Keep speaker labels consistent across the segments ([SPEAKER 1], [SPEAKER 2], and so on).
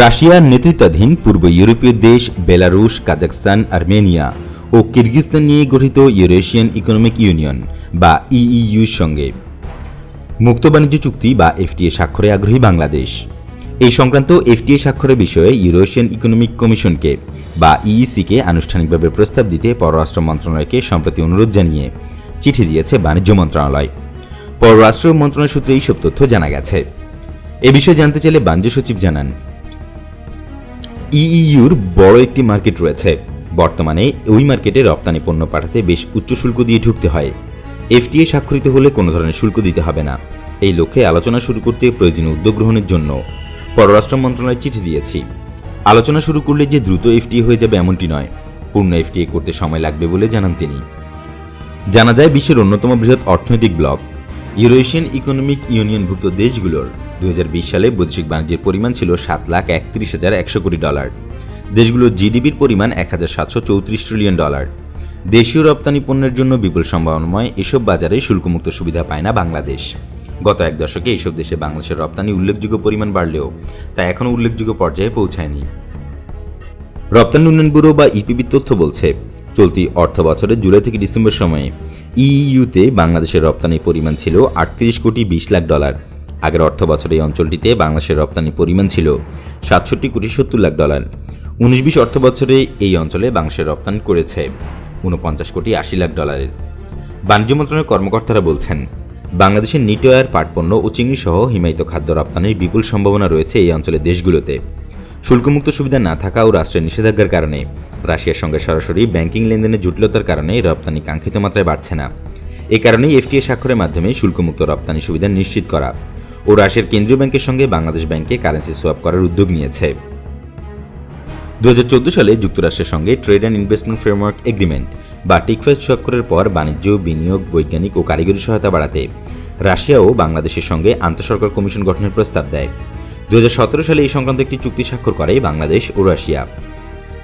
[SPEAKER 1] রাশিয়ার নেতৃত্বাধীন পূর্ব ইউরোপীয় দেশ বেলারুশ কাজাকস্তান আর্মেনিয়া ও কিরগিজস্তান নিয়ে গঠিত ইউরেশিয়ান ইকোনমিক ইউনিয়ন বা ইইউর সঙ্গে। মুক্ত বাণিজ্য চুক্তি বা এফটিএ স্বাক্ষরে আগ্রহী বাংলাদেশ। এই সংক্রান্ত এফটিএ স্বাক্ষরের বিষয়ে ইউরোশিয়ান ইকোনমিক কমিশনকে বা ইইসিকে আনুষ্ঠানিকভাবে প্রস্তাব দিতে পররাষ্ট্র মন্ত্রণালয়কে সম্প্রতি অনুরোধ জানিয়ে চিঠি দিয়েছে বাণিজ্য মন্ত্রণালয়। পররাষ্ট্র মন্ত্রণালয় সূত্রে এইসব তথ্য জানা গেছে। এ বিষয়ে জানতে চাইলে বাণিজ্য সচিব জানান ইইউর বড় একটি মার্কেট রয়েছে। বর্তমানে ওই মার্কেটে রপ্তানি পণ্য পাঠাতে বেশ উচ্চ শুল্ক দিয়ে ঢুকতে হয়। এফটিএ স্বাক্ষরিত হলে কোনো ধরনের শুল্ক দিতে হবে না। এই লক্ষ্যে আলোচনা শুরু করতে প্রয়োজনীয় উদ্যোগ গ্রহণের জন্য পররাষ্ট্র মন্ত্রণালয় চিঠি দিয়েছি। আলোচনা শুরু করলে যে দ্রুত এফটিএ হয়ে যাবে এমনটি নয়। পূর্ণ এফটিএ করতে সময় লাগবে বলে জানান তিনি। জানা যায় বিশ্বের অন্যতম বৃহৎ অর্থনৈতিক ব্লক ইউরোশিয়ান ইকোনমিক ইউনিয়নভুক্ত দেশগুলোর দু হাজার বিশ সালে বৈদেশিক বাণিজ্যের পরিমাণ ছিল সাত লাখ একত্রিশ হাজার একশো কোটি ডলার। দেশগুলোর জিডিপির পরিমাণ এক হাজার সাতশো চৌত্রিশ ট্রিলিয়ন ডলার। দেশীয় রপ্তানি পণ্যের জন্য বিপুল সম্ভাবনাময় এসব বাজারে শুল্কমুক্ত সুবিধা পায় না বাংলাদেশ। গত এক দশকে এইসব দেশে বাংলাদেশের রপ্তানি উল্লেখযোগ্য পরিমাণ বাড়লেও তা এখনও উল্লেখযোগ্য পর্যায়ে পৌঁছায়নি। রপ্তানি উন্নয়ন ব্যুরো বা ইপিবির তথ্য বলছে চলতি অর্থ বছরের জুলাই থেকে ডিসেম্বর সময়ে ইইউতে বাংলাদেশের রপ্তানির পরিমাণ ছিল আটত্রিশ কোটি বিশ লাখ ডলার। আগের অর্থ বছরে এই অঞ্চলটিতে বাংলাদেশের রপ্তানির পরিমাণ ছিল সাতষট্টি কোটি সত্তর লাখ ডলার। উনিশ বিশ অর্থ বছরে এই অঞ্চলে বাংলাদেশের রপ্তানি করেছে উনপঞ্চাশ কোটি আশি লাখ ডলারের। বাণিজ্য মন্ত্রণালয়ের কর্মকর্তারা বলছেন, বাংলাদেশের নিটয়ার পাটপণ্য ও চিংড়ি সহ হিমায়িত খাদ্য রপ্তানির বিপুল সম্ভাবনা রয়েছে এই অঞ্চলের দেশগুলোতে। শুল্কমুক্ত সুবিধা না থাকা ও রাষ্ট্রের নিষেধাজ্ঞার কারণে রাশিয়ার সঙ্গে সরাসরি ব্যাংকিং লেনদেনের জটিলতার কারণে রপ্তানি কাঙ্ক্ষিত মাত্রায় বাড়ছে না। এ কারণেই এফটিএ স্বাক্ষরের মাধ্যমে শুল্কমুক্ত রপ্তানি সুবিধা নিশ্চিত করা ও রাশিয়ার কেন্দ্রীয় ব্যাংকের সঙ্গে বাংলাদেশ ব্যাংকে কারেন্সি সোয়াপ করার উদ্যোগ নিয়েছে। দু হাজার চোদ্দ সালে যুক্তরাষ্ট্রের সঙ্গে trade and investment framework agreement বা টিকফেস স্বাক্ষরের পর বাণিজ্য, বিনিয়োগ, বৈজ্ঞানিক ও কারিগরি সহায়তা বাড়াতে রাশিয়াও বাংলাদেশের সঙ্গে আন্তঃসরকার কমিশন গঠনের প্রস্তাব দেয়। দু হাজার সতেরো সালে এই সংক্রান্ত একটি চুক্তি স্বাক্ষর করে বাংলাদেশ ও রাশিয়া।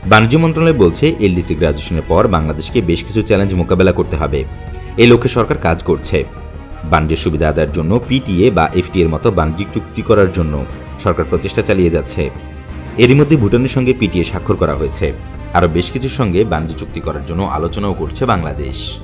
[SPEAKER 1] বাণিজ্য মন্ত্রণালয় বলছে, এলডিসি গ্রাজুয়েশনের পর বাংলাদেশকে বেশ কিছু চ্যালেঞ্জ মোকাবেলা করতে হবে। এই লক্ষ্যে সরকার কাজ করছে। বাণিজ্য সুবিধা আদায়ের জন্য পিটিএ বা এফটি এর মতো বাণিজ্যিক চুক্তি করার জন্য সরকার প্রচেষ্টা চালিয়ে যাচ্ছে। এরই মধ্যে ভুটানের সঙ্গে পিটিএ স্বাক্ষর করা হয়েছে। আরও বেশ কিছুর সঙ্গে বাণিজ্য চুক্তি করার জন্য আলোচনাও করছে বাংলাদেশ।